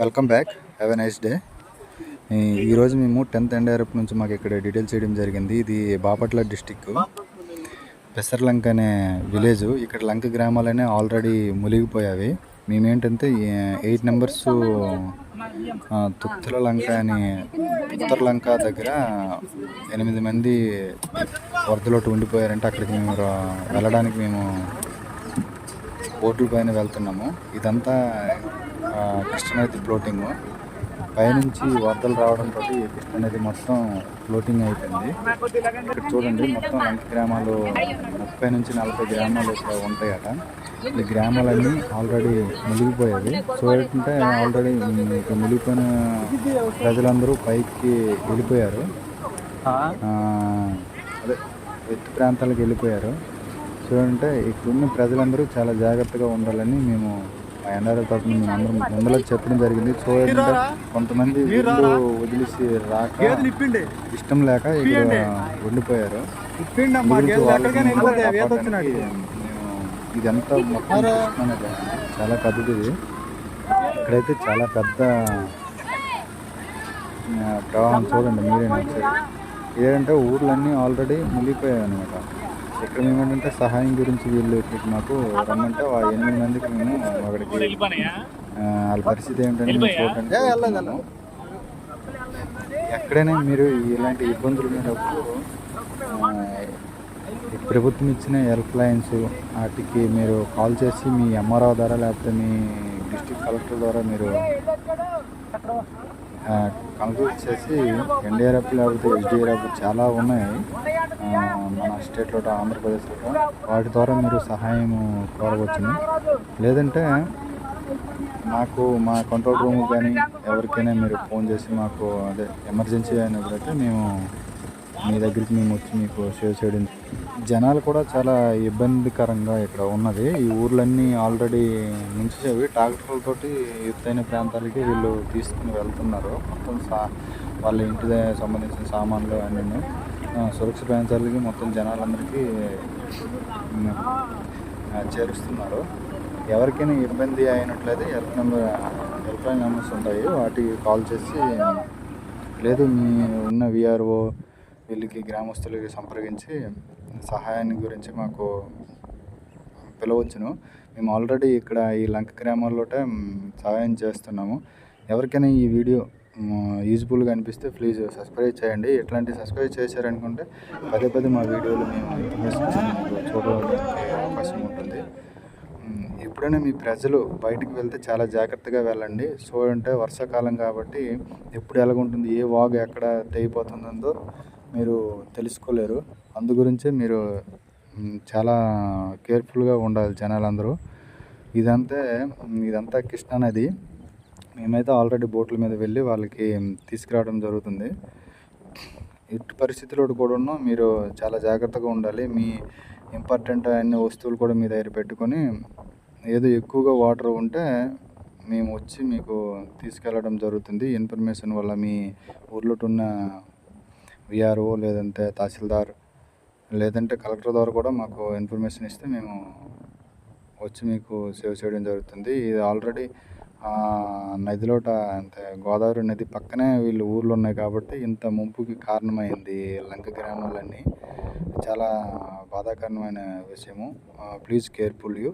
Welcome back have a nice day ఈరోజు మేము tenth NDRF నుంచి మాకు ఇక్కడ డీటెయిల్స్ చేయడం జరిగింది. ఇది బాపట్ల డిస్టిక్ పెసర్లంక అనే విలేజ్. ఇక్కడ లంక గ్రామాలనే ఆల్రెడీ మునిగిపోయావి. మేమేంటంటే ఎయిట్ నెంబర్స్ తుత్తుల లంక అని ఉత్తర లంక దగ్గర ఎనిమిది మంది వరదలోటు ఉండిపోయారంటే అక్కడికి మేము వెళ్ళడానికి మేము బోట్ల పైన వెళ్తున్నాము. ఇదంతా కృష్ణానది ఫ్లోటింగ్ పైనుంచి వరదలు రావడంతో కృష్ణానది మొత్తం ఫ్లోటింగ్ అయిపోయింది. ఇక్కడ చూడండి మొత్తం లంక గ్రామాలు ముప్పై నుంచి నలభై గ్రామాలు ఇక్కడ ఉంటాయట. ఈ గ్రామాలన్నీ ఆల్రెడీ మునిగిపోయేవి చూడంటే ఆల్రెడీ ఇక్కడ మునిగిపోయిన ప్రజలందరూ పైకి వెళ్ళిపోయారు. అదే ఎత్తు ప్రాంతాలకు వెళ్ళిపోయారు. చూడంటే ఇక్కడున్న ప్రజలందరూ చాలా జాగ్రత్తగా ఉండాలని మేము ఎన్ఆర్ఎల్ తరఫున మేము అందరం ముందర చెప్పడం జరిగింది. చూడంటే కొంతమంది ఇల్లు వదిలేసి రాక ఇష్టం లేక ఇక్కడ ఉండిపోయారు. ఇదంతా మొత్తం. చాలా పెద్దది ఇక్కడైతే చాలా పెద్ద ప్రవాహం. చూడండి మీరే ఒకసారి ఏంటంటే ఊర్లన్నీ ఆల్రెడీ మునిగిపోయాయి అనమాట ఇక్కడ సహాయం గురించి వీళ్ళు ఇక్కడికి మాకు రమ్మంటే ఆ ఎనిమిది మందికి మేము అక్కడికి ఆ, వాళ్ళ పరిస్థితి ఏంటంటే వెళ్తున్నాము. ఎక్కడైనా మీరు ఇలాంటి ఇబ్బందులు ఉన్నప్పుడు ప్రభుత్వం ఇచ్చిన హెల్ప్ లైన్స్ వాటికి మీరు కాల్ చేసి మీ ఎంఆర్ఓ ద్వారా లేకపోతే మీ కలెక్టర్ ద్వారా మీరు కంప్లీట్ చేసి ఎన్డీఆర్ఎఫ్ లేకపోతే ఎస్డీఆర్ఎఫ్ చాలా ఉన్నాయి. మన స్టేట్లో ఆంధ్రప్రదేశ్లో. వాటి ద్వారా మీరు సహాయం కోరవచ్చును. లేదంటే మాకు మా కంట్రోల్ రూమ్ కానీ ఎవరికైనా మీరు ఫోన్ చేసి మాకు అదే ఎమర్జెన్సీ అయినప్పుడైతే మేము మీ దగ్గరికి మేము వచ్చి మీకు సేవ్ చేయడం జనాలు కూడా చాలా ఇబ్బందికరంగా ఇక్కడ ఉన్నది. ఈ ఊర్లన్నీ ఆల్రెడీ ముంచేవి ట్రాక్టర్లతోటి ఎత్తైన ప్రాంతాలకి వీళ్ళు తీసుకుని వెళ్తున్నారు. మొత్తం సా వాళ్ళ ఇంటి దగ్గర సంబంధించిన సామాన్లు అన్నీ సురక్ష ప్రాంతాలకి మొత్తం జనాలందరికీ చేరుస్తున్నారు. ఎవరికైనా ఇబ్బంది అయినట్లయితే help number help line numbers ఉంటాయి. వాటికి కాల్ చేసి లేదు మీ ఉన్న విఆర్ఓ వీళ్ళకి గ్రామస్తులకి సంప్రదించి సహాయాన్ని గురించి మాకు పిలవచ్చును. మేము ఆల్రెడీ ఇక్కడ ఈ లంక గ్రామాల్లోటే సహాయం చేస్తున్నాము. ఎవరికైనా ఈ వీడియో యూజ్ఫుల్గా అనిపిస్తే ప్లీజ్ సబ్స్క్రైబ్ చేయండి. ఎట్లాంటి సబ్స్క్రైబ్ చేశారనుకుంటే పదే పదే మా వీడియోలు మేము చూడడానికి అవకాశం ఉంటుంది. ఎప్పుడైనా మీ ప్రజలు బయటికి వెళ్తే చాలా జాగ్రత్తగా వెళ్ళండి. సో అంటే వర్షాకాలం కాబట్టి ఎప్పుడు ఎలాగుంటుంది ఏ వాగు ఎక్కడ తెగిపోతుందో మీరు తెలుసుకోలేరు. అందుగురించే మీరు చాలా కేర్ఫుల్గా ఉండాలి జనాలందరూ. ఇదంతే ఇదంతా కృష్ణా నది. మేమైతే ఆల్రెడీ బోట్ల మీద వెళ్ళి వాళ్ళకి తీసుకురావడం జరుగుతుంది. ఇటు పరిస్థితుల్లో కూడా మీరు చాలా జాగ్రత్తగా ఉండాలి. మీ ఇంపార్టెంట్ అన్ని వస్తువులు కూడా మీ దగ్గర పెట్టుకొని ఏదో ఎక్కువగా వాటర్ ఉంటే మేము వచ్చి మీకు తీసుకెళ్ళడం జరుగుతుంది. ఇన్ఫర్మేషన్ వల్ల మీ ఊర్లో ఉన్న విఆర్ఓ లేదంటే తహసీల్దార్ లేదంటే కలెక్టర్ ద్వారా కూడా మాకు ఇన్ఫర్మేషన్ ఇస్తే మేము వచ్చి మీకు సేవ్ చేయడం జరుగుతుంది. ఇది ఆల్రెడీ నదిలోట అంటే గోదావరి నది పక్కనే వీళ్ళు ఊర్లు ఉన్నాయి కాబట్టి ఇంత ముంపుకి కారణమైంది లంక గ్రామాలన్నీ. చాలా బాధాకరమైన విషయము. Please careful you